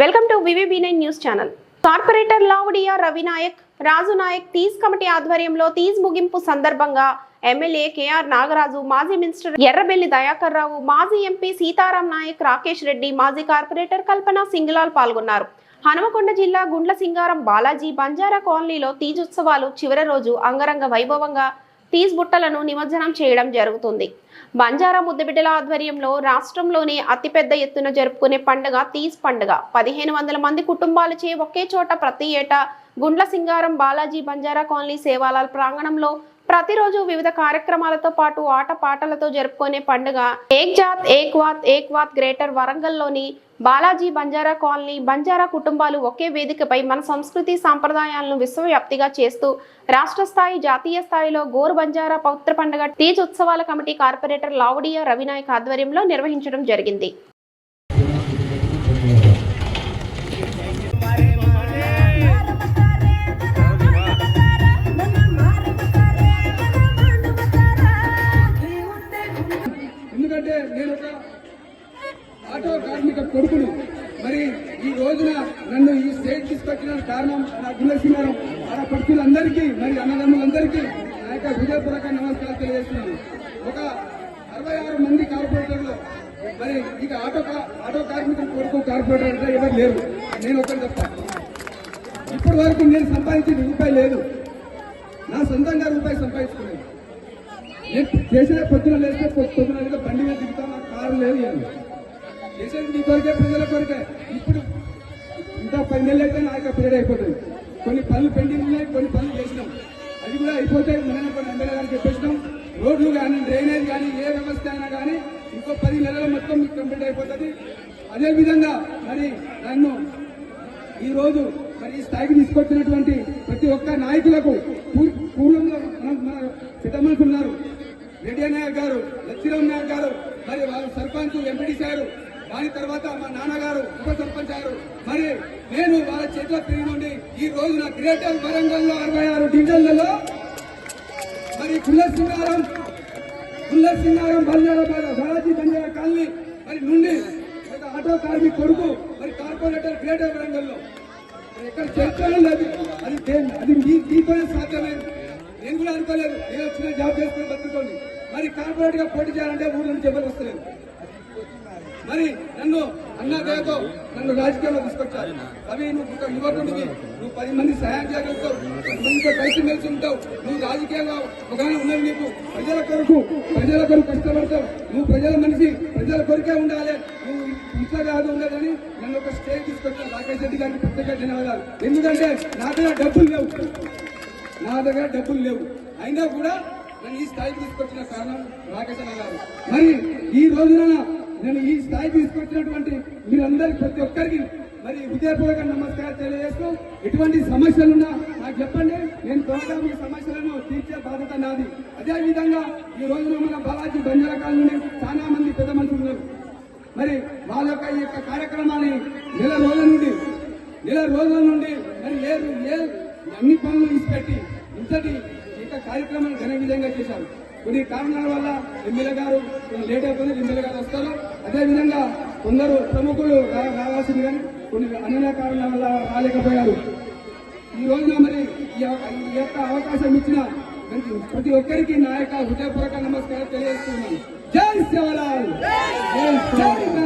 Welcome to VVB nine news channel. Corporator Lavudya Ravinayak Raju Nayak Teej committee ఆధ్వర్యంలో తీజ్ ముగింపు సందర్భంగా MLA KR Nagaraju మాజీ minister Errabelli Dayakar Rao మాజీ MP Sitaram Naik Rakesh Reddy మాజీ కార్పొరేటర్ కల్పన సింగ్లాల్ పాల్గొన్నారు. హనుమకొండ జిల్లా గుండ్ల సింగారం బాలాజీ బంజారా కాలనీలో తీజ్ ఉత్సవాలు చివరి రోజు అంగరంగ వైభవంగా పీస్ బుట్టలను నిమజ్జనం చేయడం జరుగుతుంది. బంజారా ముద్దబిడ్డల ఆధ్వర్యంలో రాష్ట్రంలోనే అతిపెద్ద ఎత్తున జరుపుకునే పండుగ తీజ్ పండుగ. పదిహేను వందల మంది కుటుంబాలచే ఒకే చోట ప్రతి ఏటా గుండ్ల సింగారం బాలాజీ బంజారా కాలనీ సేవాలాల్ ప్రాంగణంలో ప్రతిరోజు వివిధ కార్యక్రమాలతో పాటు ఆట పాటలతో జరుపుకునే పండుగ. ఏక్ జాత్ ఏక్ వాత్ ఏక్ వాత్ గ్రేటర్ వరంగల్లోని బాలాజీ బంజారా కాలనీ బంజారా కుటుంబాలు ఒకే వేదికపై మన సంస్కృతి సాంప్రదాయాలను విశ్వవ్యాప్తిగా చేస్తూ రాష్ట్ర స్థాయి జాతీయ స్థాయిలో గోరు బంజారా పౌత్ర పండుగ తీజ్ ఉత్సవాల కమిటీ కార్పొరేటర్ లావుడియా రవినాయక్ ఆధ్వర్యంలో నిర్వహించడం జరిగింది. ఎందుకంటే నేను ఒక ఆటో కార్మిక కొడుకును. మరి ఈ రోజున నన్ను ఈ స్టేట్ తీసుకొచ్చిన కారణం నా గుణసింహారం ఆడ పక్షులందరికీ మరి అన్నదమ్ములందరికీ నా యొక్క హృదయపూర్వక నమస్కారం తెలియజేస్తున్నాను. ఒక అరవై ఆరు మంది కార్పొరేటర్లు మరి ఇక ఆటో ఆటో కార్మికులు కొడుకు కార్పొరేటర్ అంటే ఎవరు లేరు. నేను ఒకటి తప్ప ఇప్పటి వరకు నేను సంపాదించిన రూపాయి లేదు. నా సొంతంగా రూపాయి సంపాదించుకున్నాను. నేను చేసిన పొద్దున లేస్తే పొద్దున బండి మీద దిగుతాం నాకు కారు లేదు ఏం చేసేది మీ కొరికే ప్రజల కొరికే. ఇప్పుడు ఇంకా పది నెలలు అయితే నా యొక్క పీరియడ్ అయిపోతుంది. కొన్ని పనులు పెండింగ్ ఉన్నాయి కొన్ని పనులు చేసినాం. అది కూడా అయిపోతే మనం కొన్ని ఎమ్మెల్యే గారికి చెప్పేసినాం. రోడ్లు కానీ డ్రైనేజ్ కానీ ఏ వ్యవస్థ అయినా కానీ ఇంకో పది నెలల మొత్తం కంప్లీట్ అయిపోతుంది. అదేవిధంగా మరి నన్ను ఈరోజు మరి ఈ స్థాయికి తీసుకొచ్చినటువంటి ప్రతి ఒక్క నాయకులకు పూ- పూర్వంలో మన మన పెద్ద మనుషులు ఉన్నారు రెడ్డి నాయక్ గారు లక్ష్మీరామ్ నాయక్ గారు మరి వాళ్ళ సర్పంచ్ ఎంపీడీ గారు దాని తర్వాత మా నాన్నగారు ఉప సర్పంచ్ గారు. మరి నేను వాళ్ళ చేతిలో తిరిగి నుండి ఈ రోజున గ్రేటర్ వరంగల్లో అరవై ఆరు డివిజన్లలో మరి కుల సింగారం కుల సింగారం బాలాజీ బంజారా కాలనీ మరి నుండి ఆటో కార్మిక కొడుకు మరి కార్పొరేటర్ గ్రేటర్ వరంగల్లో ఎక్కడ చర్చనే అది అది మీ మీతోనే సాధ్యమే నేను కూడా అనుకోలేదు. నేను వచ్చిన జాబ్ చేసుకుని బతుకోండి మరి కార్పొరేట్గా పోటీ చేయాలంటే ఊరు నుంచి ఎవరు వస్తలేదు మరి నన్ను అన్నదేతో నన్ను రాజకీయాల్లో తీసుకొచ్చారు. అవి నువ్వు ఒక యువకుడివి. నువ్వు పది మంది సహాయం చేయగలుగుతావు. పది మందితో కలిసి మెలిసి ఉంటావు. నువ్వు రాజకీయంగా ఒకవేళ ఉన్నవి నీకు. ప్రజల కొరకు ప్రజల కొరకు కష్టపడతావు. నువ్వు ప్రజల మనిషి ప్రజల కొరకే ఉండాలి. నువ్వు ఇంట్లో కాదు ఉండదని నన్ను ఒక స్టేజ్ తీసుకొచ్చాను రాకేష్ రెడ్డి గారికి ప్రత్యేక ధన్యవాదాలు. ఎందుకంటే నా దగ్గర డబ్బులు లేవు. నా దగ్గర డబ్బులు లేవు. అయినా కూడా నేను ఈ స్థాయికి తీసుకొచ్చిన కారణం రాకేష్ అన్న గారు. మరి ఈ రోజున నేను ఈ స్థాయికి తీసుకొచ్చినటువంటి మీరందరికీ ప్రతి ఒక్కరికి మరి హృదయపూర్వక నమస్కారం తెలియజేస్తూ ఎటువంటి సమస్యలున్నా నాకు చెప్పండి. నేను త్వరగా మీ సమస్యలను తీర్చే బాధ్యత నాది. అదేవిధంగా ఈ రోజున మన బాలాజీ బంజారా నుండి చాలా మంది పెద్ద మనుషులు ఉన్నారు. మరి వాళ్ళ యొక్క ఈ యొక్క కార్యక్రమాన్ని నెల రోజుల నుండి నెల రోజుల నుండి మరి ఏ అన్ని పనులు ఇచ్చిపెట్టి ఇంతటి యొక్క కార్యక్రమాన్ని ఘన విధంగా చేశారు. కొన్ని కారణాల వల్ల ఎమ్మెల్యే గారు లేట్ అయిపోయింది ఎమ్మెల్యే గారు వస్తారు. అదేవిధంగా కొందరు ప్రముఖులు రావాల్సింది కానీ కొన్ని అన్య కారణాల వల్ల రాలేకపోయారు. ఈ రోజున మరి ఈ యొక్క- అవకాశం ఇచ్చిన ప్రతి- ఒక్కరికి నా యొక్క హృదయపూర్వక నమస్కారం తెలియజేస్తున్నాను. జై శివలాల్ జై